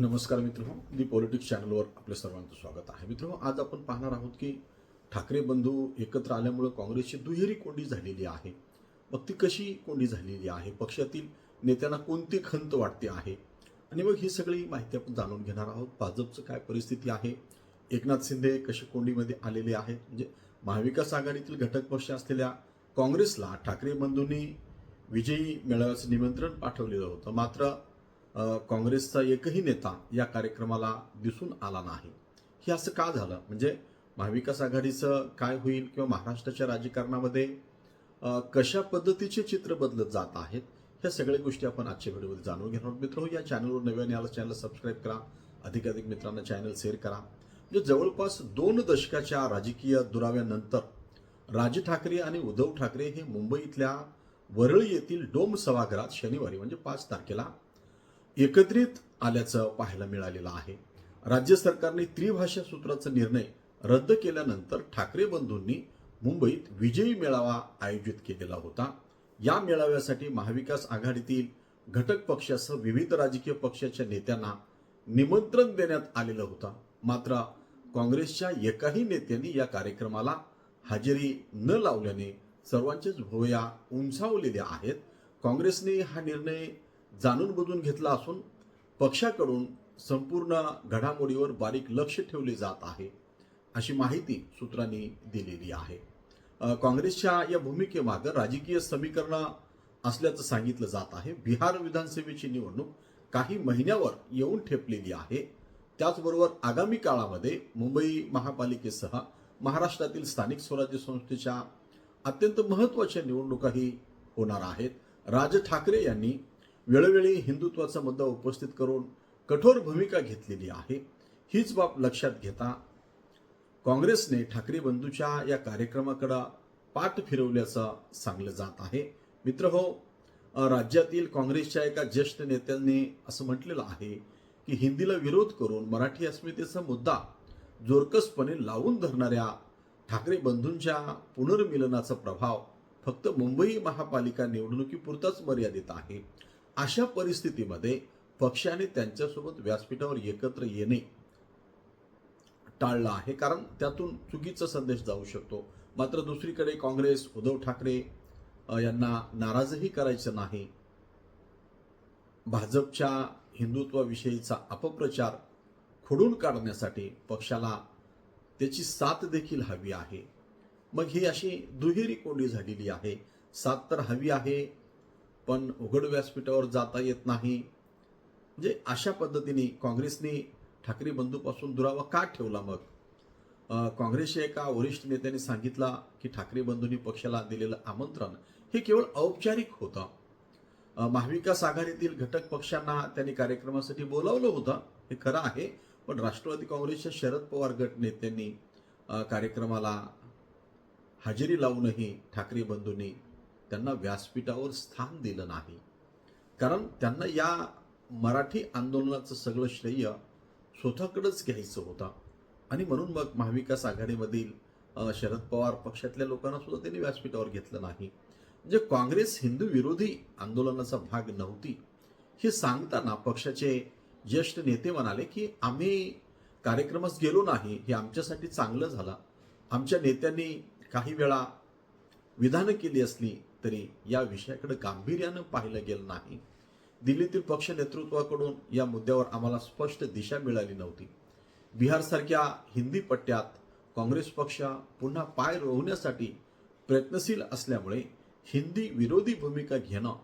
नमस्कार मित्र दी पॉलिटिक्स चॅनलवर आपल्या सर्वांचं स्वागत आहे. मित्र आज आपण पाहणार आहोत की ठाकरे बंधू एकत्र आल्यामुळं काँग्रेसची दुहेरी कोंडी झालेली आहे. मग ती कशी कोंडी झालेली आहे? पक्षातील नेत्यांना कोणती खंत वाटते आहे? आणि मग ही सगळी माहिती आपण जाणून घेणार आहोत. भाजपचं काय परिस्थिती आहे? एकनाथ शिंदे कशी कोंडीमध्ये आलेले आहेत? म्हणजे महाविकास आघाडीतील घटक पक्ष असलेल्या काँग्रेसला ठाकरे बंधूंनी विजयी मेळाव्याचं निमंत्रण पाठवलेलं होतं. मात्र काँग्रेसचा एकही नेता या कार्यक्रमाला दिसून आला नाही. हे असं का झालं? म्हणजे महाविकास आघाडीचं काय होईल किंवा महाराष्ट्राच्या राजकारणामध्ये कशा पद्धतीचे चित्र बदलत जात आहेत ह्या सगळ्या गोष्टी आपण आजच्या व्हिडिओमध्ये जाणून घेणार आहोत. मित्र हो, या चॅनलवर नव्याने आलं चॅनल सबस्क्राईब करा अधिकाधिक मित्रांना चॅनल शेअर करा. म्हणजे जवळपास दोन दशकाच्या राजकीय दुराव्यानंतर राज ठाकरे आणि उद्धव ठाकरे हे मुंबईतल्या वरळी येथील डोम सभागृहात शनिवारी म्हणजे पाच तारखेला एकत्रित आल्याचं पाहायला मिळालेलं आहे. राज्य सरकारने त्रिभाषा सूत्राचा निर्णय रद्द केल्यानंतर ठाकरे बंधूंनी मुंबईत विजयी मेळावा आयोजित केलेला होता. या मेळाव्यासाठी महाविकास आघाडीतील घटक पक्षासह विविध राजकीय पक्षाच्या नेत्यांना निमंत्रण देण्यात आलेलं होतं. मात्र काँग्रेसच्या एकाही नेत्यांनी या कार्यक्रमाला हजेरी न लावल्याने सर्वांच्याच भुवया उंचावलेल्या आहेत. काँग्रेसने हा निर्णय जाणून बुजून घेतला असून पक्षाकडून संपूर्ण घडामोडीवर बारीक लक्ष ठेवले जात आहे अशी माहिती सूत्रांनी दिलेली आहे. काँग्रेसच्या या भूमिकेमागं राजकीय समीकरणं असल्याचं सांगितलं जात आहे. बिहार विधानसभेची निवडणूक काही महिन्यावर येऊन ठेपलेली आहे. त्याचबरोबर आगामी काळामध्ये मुंबई महापालिकेसह महाराष्ट्रातील स्थानिक स्वराज्य संस्थेच्या अत्यंत महत्त्वाच्या निवडणुकाही होणार आहेत. राज ठाकरे यांनी वेळोवेळी हिंदुत्वाचा मुद्दा उपस्थित करून कठोर भूमिका घेतलेली आहे. हीच बाब लक्षात घेता काँग्रेसने ठाकरे बंधूच्या या कार्यक्रमाकडं पाठ फिरवल्याचं सांगलं जात आहे. मित्र हो राज्यातील काँग्रेसच्या एका ज्येष्ठ नेत्यांनी असं म्हटलेलं आहे की हिंदीला विरोध करून मराठी अस्मितेचा मुद्दा जोरकसपणे लावून धरणाऱ्या ठाकरे बंधूंच्या पुनर्मिलनाचा प्रभाव फक्त मुंबई महापालिका निवडणुकीपुरताच मर्यादित आहे. अशा परिस्थितीमध्ये पक्षाने त्यांच्यासोबत व्यासपीठावर एकत्र येणे टाळलं आहे. कारण त्यातून चुकीचा संदेश जाऊ शकतो. मात्र दुसरीकडे काँग्रेस उद्धव ठाकरे यांना नाराजही करायचं नाही. भाजपच्या हिंदुत्वाविषयीचा अपप्रचार खोडून काढण्यासाठी पक्षाला त्याची साथ देखील हवी आहे. मग ही अशी दुहेरी कोंडी झालेली आहे. साथ तर हवी आहे पण उघड व्यासपीठावर जाता येत नाही. म्हणजे अशा पद्धतीने काँग्रेसने ठाकरे बंधूपासून दुरावा का ठेवला मग? काँग्रेसच्या एका वरिष्ठ नेत्याने सांगितला की ठाकरे बंधूंनी पक्षाला दिलेलं आमंत्रण हे केवळ औपचारिक होतं. महाविकास आघाडीतील घटक पक्षांना त्यांनी कार्यक्रमासाठी बोलावलं होतं. हे खरं आहे पण राष्ट्रवादी काँग्रेसच्या शरद पवार गट नेत्यांनी कार्यक्रमाला हजेरी लावूनही ठाकरे बंधूंनी त्यांना व्यासपीठावर स्थान दिलं नाही. कारण त्यांना या मराठी आंदोलनाचं सगळं श्रेय स्वतःकडंच घ्यायचं होतं. आणि म्हणून मग महाविकास आघाडीमधील शरद पवार पक्षातल्या लोकांना सुद्धा त्यांनी व्यासपीठावर घेतलं नाही. म्हणजे काँग्रेस हिंदू विरोधी आंदोलनाचा भाग नव्हती हे सांगताना पक्षाचे ज्येष्ठ नेते म्हणाले की आम्ही कार्यक्रमास गेलो नाही हे आमच्यासाठी चांगलं झालं. आमच्या नेत्यांनी काही वेळा विधानं केली असली तरी या विषयाकडे गांभीर्यानं पाहिलं गेलं नाही. दिल्लीतील पक्ष नेतृत्वाकडून या मुद्द्यावर आम्हाला स्पष्ट दिशा मिळाली नव्हती. बिहारसारख्या हिंदी पट्ट्यात काँग्रेस पक्ष पुन्हा पाय रोवण्यासाठी प्रयत्नशील असल्यामुळे हिंदी विरोधी भूमिका घेणं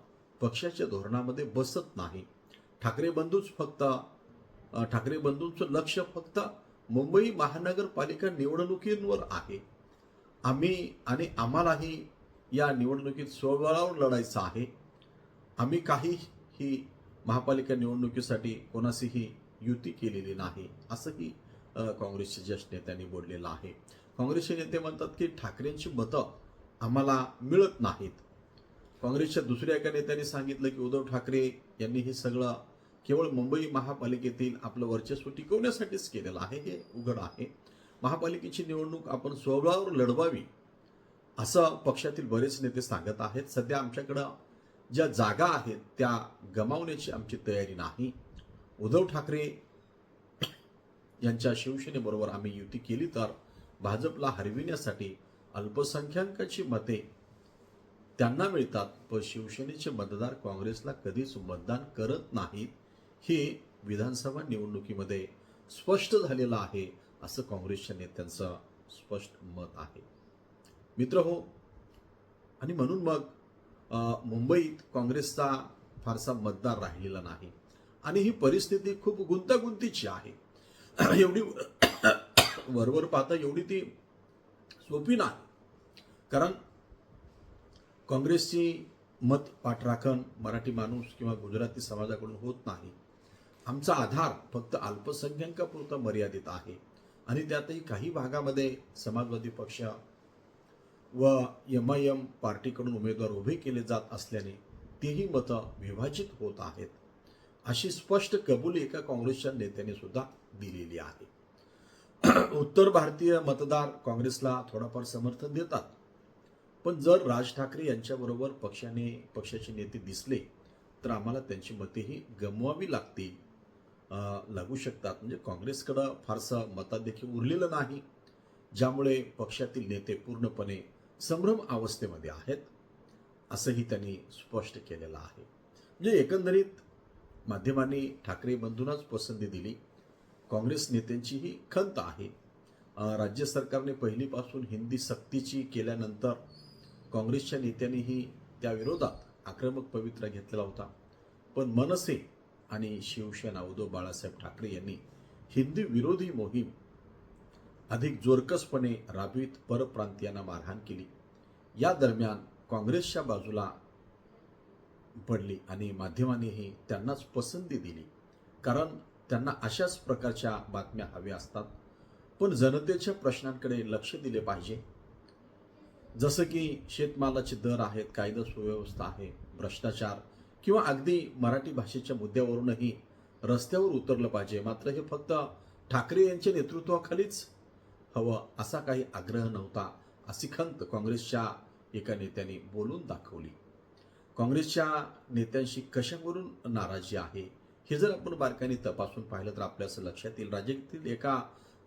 पक्षाच्या धोरणामध्ये बसत नाही. ठाकरे बंधूच फक्त ठाकरे बंधूंचं लक्ष फक्त मुंबई महानगरपालिका निवडणुकींवर आहे. आम्ही आणि आम्हालाही या निवडणुकीत स्वबळावर लढायचं आहे. आम्ही काही ही महापालिका निवडणुकीसाठी कोणाशीही युती केलेली नाही असंही काँग्रेसच्या काँग्रेसचे ज्येष्ठ नेत्यांनी बोललेलं आहे. काँग्रेसचे नेते म्हणतात की ठाकरेंची मतं आम्हाला मिळत नाहीत. काँग्रेसच्या दुसऱ्या एका नेत्यांनी सांगितलं की उद्धव ठाकरे यांनी हे सगळं केवळ मुंबई महापालिकेतील आपलं वर्चस्व टिकवण्यासाठीच केलेलं आहे हे उघड आहे. महापालिकेची निवडणूक आपण स्वबळावर लढवावी असं पक्षातील बरेच नेते सांगत आहेत. सध्या आमच्याकडं ज्या जागा आहेत त्या गमावण्याची आमची तयारी नाही. उद्धव ठाकरे यांच्या शिवसेनेबरोबर आम्ही युती केली तर भाजपला हरविण्यासाठी अल्पसंख्याकांची मते त्यांना मिळतात पण शिवसेनेचे मतदार काँग्रेसला कधीच मतदान करत नाहीत हे विधानसभा निवडणुकीमध्ये स्पष्ट झालेलं आहे असं काँग्रेसच्या नेत्यांचं स्पष्ट मत आहे. मित्र हो. आणि म्हणून मग मुंबईत काँग्रेसचा फारसा मतदार राहिलेला नाही. आणि ही परिस्थिती खूप गुंतागुंतीची आहे. एवढी वरवर पाहता एवढी ती सोपी नाही. कारण काँग्रेसची मत पाठराखण मराठी माणूस किंवा गुजराती समाजाकडून होत नाही. आमचा आधार फक्त अल्पसंख्याकापुरता मर्यादित आहे. आणि त्यातही काही भागामध्ये समाजवादी पक्ष व एम आय एम पार्टीकडून उमेदवार उभे केले जात असल्याने तीही मतं विभाजित होत आहेत. अशी स्पष्ट कबुली एका काँग्रेसच्या नेत्याने सुद्धा दिलेली आहे. उत्तर भारतीय मतदार काँग्रेसला थोडाफार समर्थन देतात. पण जर राज ठाकरे यांच्याबरोबर पक्षाने पक्षाचे नेते दिसले तर आम्हाला त्यांची मतेही गमवावी लागतील. लागू शकतात. म्हणजे काँग्रेसकडं फारसं मतादेखील उरलेलं नाही. ज्यामुळे पक्षातील नेते पूर्णपणे संभ्रम अवस्थेमध्ये आहेत असंही त्यांनी स्पष्ट केलेलं आहे. म्हणजे एकंदरीत माध्यमांनी ठाकरे बंधूंनाच पसंती दिली. काँग्रेस नेत्यांची ही खंत आहे. राज्य सरकारने पहिलीपासून हिंदी सक्तीची केल्यानंतर काँग्रेसच्या नेत्यांनीही त्याविरोधात आक्रमक पवित्रा घेतलेला होता. पण मनसे आणि शिवसेना उद्धव बाळासाहेब ठाकरे यांनी हिंदी विरोधी मोहीम अधिक जोरकसपणे राबवीत परप्रांतीयांना मारहाण केली. या दरम्यान काँग्रेसच्या बाजूला पडली आणि माध्यमांनीही त्यांनाच पसंती दिली. कारण त्यांना अशाच प्रकारच्या बातम्या हव्या असतात. पण जनतेच्या प्रश्नांकडे लक्ष दिले पाहिजे. जसं की शेतमालाचे दर आहेत कायदा सुव्यवस्था आहे भ्रष्टाचार किंवा अगदी मराठी भाषेच्या मुद्द्यावरूनही रस्त्यावर उतरलं पाहिजे. मात्र हे फक्त ठाकरे यांच्या नेतृत्वाखालीच हवं असा काही आग्रह नव्हता अशी खंत काँग्रेसच्या एका नेत्याने बोलून दाखवली. काँग्रेसच्या नेत्यांशी कशावरून नाराजी आहे हे जर आपण बारकाईने तपासून पाहिलं तर आपल्या असं लक्षात येईल. राज्यातील एका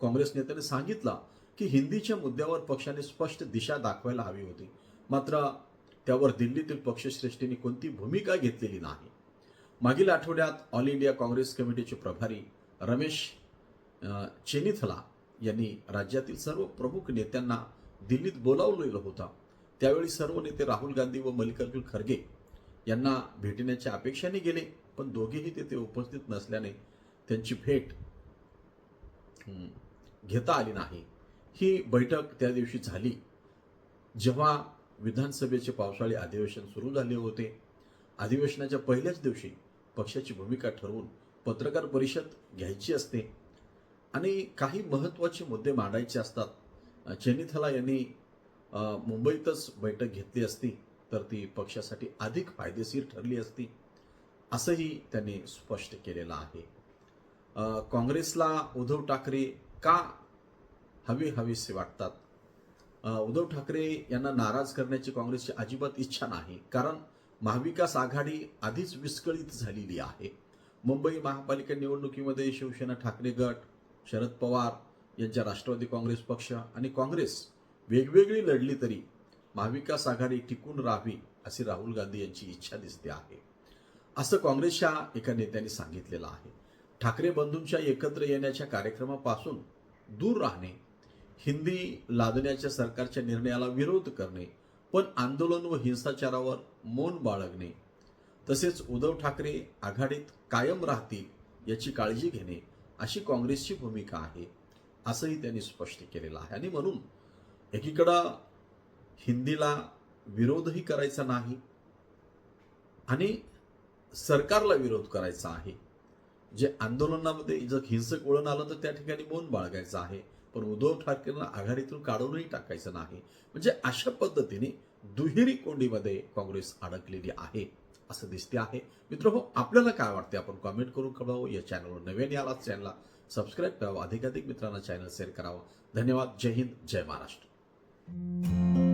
काँग्रेस नेत्याने सांगितलं की हिंदीच्या मुद्द्यावर पक्षाने स्पष्ट दिशा दाखवायला हवी होती. मात्र त्यावर दिल्लीतील पक्षश्रेष्ठींनी कोणती भूमिका घेतलेली नाही. मागील आठवड्यात ऑल इंडिया काँग्रेस कमिटीचे प्रभारी रमेश चेनिथला यांनी राज्यातील सर्व प्रमुख नेत्यांना दिल्लीत बोलावलेला होता. त्यावेळी सर्व नेते राहुल गांधी व मल्लिकार्जुन खरगे यांना भेटण्याच्या अपेक्षाने गेले पण दोघेही तेथे उपस्थित नसल्याने त्यांची भेट घेता आली नाही. ही बैठक त्या दिवशी झाली. जेव्हा विधानसभेचे पावसाळी अधिवेशन सुरू झाले होते अधिवेशनाच्या पहिल्याच दिवशी पक्षाची भूमिका ठरवून पत्रकार परिषद घ्यायची असते. आणि काही महत्त्वाचे मुद्दे मांडायचे असतात. चेनिथला यांनी मुंबईतच बैठक घेतली असती तर ती पक्षासाठी अधिक फायदेशीर ठरली असती असंही त्यांनी स्पष्ट केलेलं आहे. काँग्रेसला उद्धव ठाकरे का हवी हवीसे वाटतात? उद्धव ठाकरे यांना नाराज करण्याची काँग्रेसची अजिबात इच्छा नाही कारण महाविकास आघाडी आधीच विस्कळीत झालेली आहे. मुंबई महापालिका निवडणुकीमध्ये शिवसेना ठाकरे गट शरद पवार यांच्या राष्ट्रवादी काँग्रेस पक्ष आणि काँग्रेस वेगवेगळी लढली तरी महाविकास आघाडी टिकून राहावी अशी राहुल गांधी यांची इच्छा दिसते आहे. असं काँग्रेसच्या एका नेत्याने सांगितलेलं आहे. ठाकरे बंधूंच्या एकत्र येण्याच्या कार्यक्रमापासून दूर राहणे हिंदी लादण्याच्या सरकारच्या निर्णयाला विरोध करणे पण आंदोलन व हिंसाचारावर मौन बाळगणे तसेच उद्धव ठाकरे आघाडीत कायम राहतील याची काळजी घेणे अशी काँग्रेसची भूमिका आहे असंही त्यांनी स्पष्ट केलेलं आहे. आणि म्हणून एकीकडं हिंदीला विरोधही करायचा नाही आणि सरकारला विरोध करायचा आहे. जे आंदोलनामध्ये जर हिंसक वळण आलं तर त्या ठिकाणी मौन बाळगायचं आहे. पण उद्धव ठाकरेंना आघाडीतून काढूनही टाकायचं नाही. म्हणजे अशा पद्धतीने दुहेरी कोंडीमध्ये काँग्रेस अडकलेली आहे. असं दिसते आहे. मित्र हो आपल्याला काय वाटते? आपण कॉमेंट करून कळवावं. या चॅनलवर नवीन याला चॅनलला सबस्क्राईब करावं. अधिकाधिक मित्रांना चॅनल शेअर करावं. धन्यवाद. जय हिंद. जय महाराष्ट्र.